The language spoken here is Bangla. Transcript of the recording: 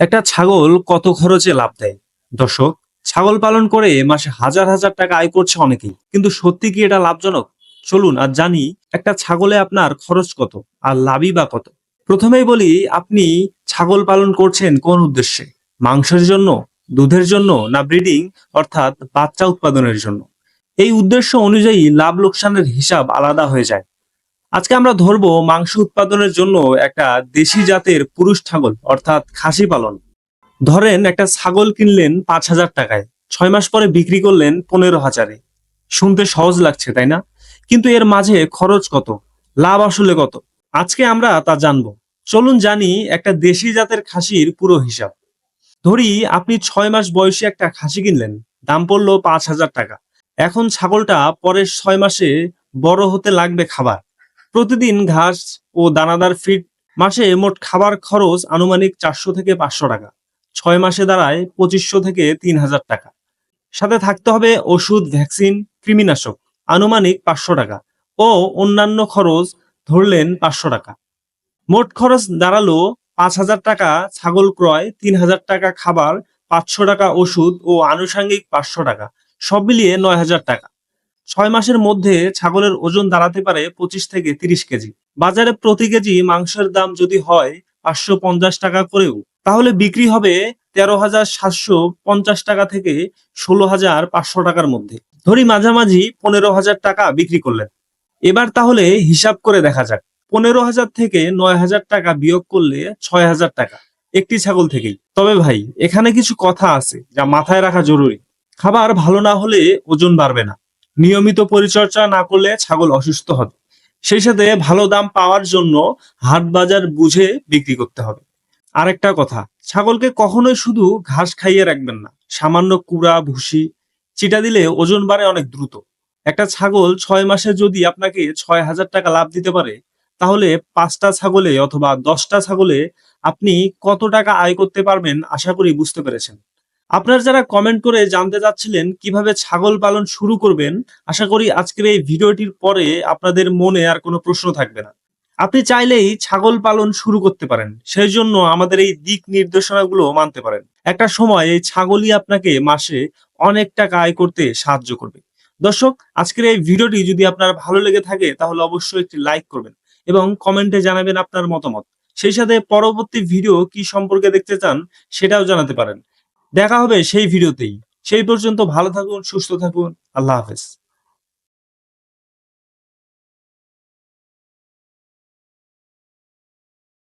একটা ছাগল কত খরচে লাভ দেয়? দর্শক, ছাগল পালন করে মাসে হাজার হাজার টাকা আয় করছে অনেকেই। কিন্তু সত্যি কি এটা লাভজনক? চলুন আর জানি একটা ছাগলে আপনার খরচ কত আর লাভই বা কত। প্রথমেই বলি, আপনি ছাগল পালন করছেন কোন উদ্দেশ্যে? মাংসের জন্য, দুধের জন্য না ব্রিডিং, অর্থাৎ বাচ্চা উৎপাদনের জন্য? এই উদ্দেশ্য অনুযায়ী লাভ লোকসানের হিসাব আলাদা হয়ে যায়। আজকে আমরা ধরবো মাংস উৎপাদনের জন্য একটা দেশি জাতের পুরুষ ছাগল, অর্থাৎ খাসি পালন। ধরেন একটা ছাগল কিনলেন পাঁচ হাজার টাকায়, ছয় মাস পরে বিক্রি করলেন পনেরো হাজারে। শুনতে সহজ লাগছে, তাই না? কিন্তু এর মাঝে খরচ কত? লাভ আসলে কত? আজকে আমরা তা জানব। চলুন জানি একটা দেশি জাতের খাসির পুরো হিসাব। ধরি আপনি ছয় মাস বয়সী একটা খাসি কিনলেন, দাম পড়ল পাঁচ হাজার টাকা। এখন ছাগলটা পরের ছয় মাসে বড় হতে লাগবে খাবার। প্রতিদিন ঘাস ও দানাদার ফিড মাসে মোট খাবার খরচ আনুমানিক চারশো থেকে পাঁচশো টাকা। ছয় মাসে দাঁড়ায় পঁচিশশো থেকে তিন হাজার টাকা। সাথে থাকতে হবে ওষুধ, ভ্যাকসিন, কৃমিনাশক, আনুমানিক পাঁচশো টাকা ও অন্যান্য খরচ ধরলেন পাঁচশো টাকা। মোট খরচ দাঁড়াল পাঁচ হাজার টাকা ছাগল ক্রয়, তিন হাজার টাকা খাবার, পাঁচশো টাকা ওষুধ ও আনুষঙ্গিক পাঁচশো টাকা। সব মিলিয়ে নয় হাজার টাকা। ছয় মাসের মধ্যে ছাগলের ওজন দাঁড়াতে পারে পঁচিশ থেকে তিরিশ কেজি। বাজারে প্রতি কেজি মাংসের দাম যদি হয় পাঁচশো পঞ্চাশ টাকা করেও, তাহলে বিক্রি হবে তেরো হাজার সাতশো পঞ্চাশ টাকা থেকে ষোলো হাজার পাঁচশো টাকার মধ্যে। ধরি মাঝামাঝি পনেরো হাজার টাকা বিক্রি করলেন। এবার তাহলে হিসাব করে দেখা যাক। পনেরো হাজার থেকে নয় হাজার টাকা বিয়োগ করলে ছয় হাজার টাকা। একটি ছাগল থেকেই। তবে ভাই, এখানে কিছু কথা আছে যা মাথায় রাখা জরুরি। খাবার ভালো না হলে ওজন বাড়বে না। নিয়মিত পরিচর্যা না করলে ছাগল অসুস্থ হবে। সেই সাথে ভালো দাম পাওয়ার জন্য হাট বাজার বুঝে বিক্রি করতে হবে। আরেকটা কথা, ছাগলকে কখনোই শুধু ঘাস খাইয়ে রাখবেন না, সামান্য কুড়া, ভুসি, চিটা দিলে ওজন বাড়ে অনেক দ্রুত। একটা ছাগল ছয় মাসে যদি আপনাকে ছয় হাজার টাকা লাভ দিতে পারে, তাহলে পাঁচটা ছাগলে অথবা দশটা ছাগলে আপনি কত টাকা আয় করতে পারবেন আশা করি বুঝতে পেরেছেন। আপনার যারা কমেন্ট করে জানতে চাচ্ছিলেন কীভাবে ছাগল পালন শুরু করবেন, আশা করি আজকের এই ভিডিওটির পরে আপনাদের মনে আর কোনো প্রশ্ন থাকবে না। আপনি চাইলেই ছাগল পালন শুরু করতে পারেন সেই জন্য আমাদের এই দিক নির্দেশনাগুলো মানতে পারেন। একটা সময় এই ছাগলই আপনাকে মাসে অনেক টাকা আয় করতে সাহায্য করবে। দর্শক, আজকের এই ভিডিওটি যদি আপনার ভালো লেগে থাকে, তাহলে অবশ্যই একটি লাইক করবেন এবং কমেন্টে জানাবেন আপনার মতামত। সেই সাথে পরবর্তী ভিডিও কি সম্পর্কে দেখতে চান, সেটাও জানাতে পারেন। দেখা হবে সেই ভিডিওতেই। সেই পর্যন্ত ভালো থাকুন সুস্থ থাকুন। আল্লাহ হাফেজ।